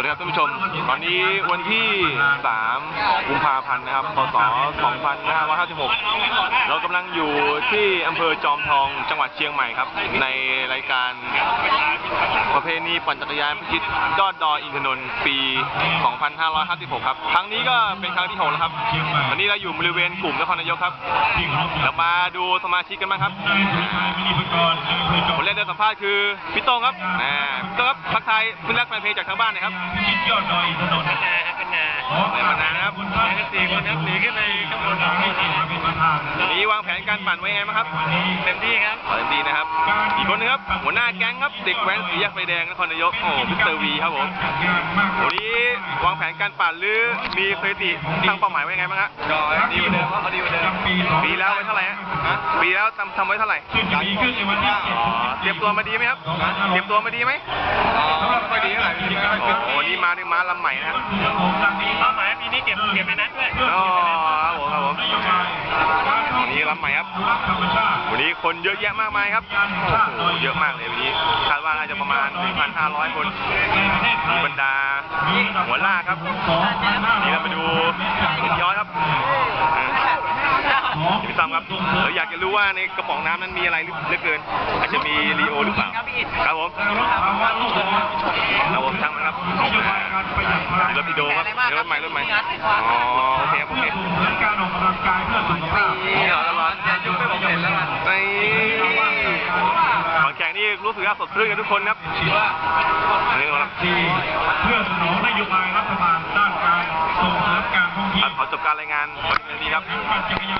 วัสดีครับท่านผู้ชม ตอนนี้วันที่ 3 กุมภาพันธ์นะครับ พศ 2556 เรากำลังอยู่ที่อำเภอจอมทอง จังหวัดเชียงใหม่ครับ ในรายการประเพณีปั่นจักรยานพิชิตยอดดอยอินทนนท์ปี 2556 ครับ ครั้งนี้ก็เป็นครั้งที่6แล้วครับ ตอนนี้เราอยู่บริเวณกลุ่มนครนายกครับ เรามาดูสมาชิกกันบ้างครับคนแรกเดินสัมภาษณ์คือพี่โต้งครับอ่าพี่โต้งครับทักทายเพื่อนรักแฟนเพลงจากทางบ้านนะครับยอดดอยถนนพัฒนาครับพัฒนาในมานานนะครับมากันสี่คนครับหนีขึ้นไปข้างบนสองคนเป็นประธานวันนี้วางแผนการปั่นไว้ไงบ้างครับเต็มที่ครับขอเต็มที่นะครับ อีกคนนึงครับหัวหน้าแก๊งครับเด็กแว้นสีแยกไฟแดงนครนายกโอ้มิสเตอร์วีครับผมวันนี้วางแผนการปั่นหรือมีสถิติตั้งเป้าหมายไว้ไงบ้างฮะก็ดีกว่าเดิมครับเขาดีกว่าเดิมปีแล้วไว้เท่าไหร่ฮะปีแล้วทำทำไว้เท่าไหร่ซึ่งจะมีขึ้นในวันที่อ๋อเตรียมตัวมาดีไหมครับเตรียมตัวมาดีไหมอ๋อไม่ค่อยดี มาด้วยม้าลำใหม่นะครับเป้าหมายปีนี้เก็บเก็บในนัดด้วยอ๋อครับผมครับผมวันนี้ลำใหม่ครับ วันนี้คนเยอะแยะมากมายครับโอ้โหเยอะมากเลยวันนี้คาดว่าน่าจะประมาณ1,500 คนมีบรรดาหัวลากครับ นี่เรามาดูย้อนครับอ่า พี่ตั้มครับเราอยากจะรู้ว่าในกระป๋องน้ำนั้นมีอะไรเหลือเกิน อาจจะมีรีโอหรือเปล่า ครับผมครับผมช่างมันครับมีรถพีโดครับมีรถใหม่รถใหม่อ๋อโอเคครับโอเคการออกกำลังกายเพื่อสุขภาพนี่เหรอตลอดอย่ายุ่งไม่ผมเห็นแล้วกันนี่บางแข่งนี่รู้สึกว่าสดชื่นกันทุกคนครับอันนี้ครับที่เพื่อสนองนโยบายรัฐบาลด้านการส่งเสริมการท่องเที่ยวขอจบการรายงานวันนี้ครับปั่นจักรยาน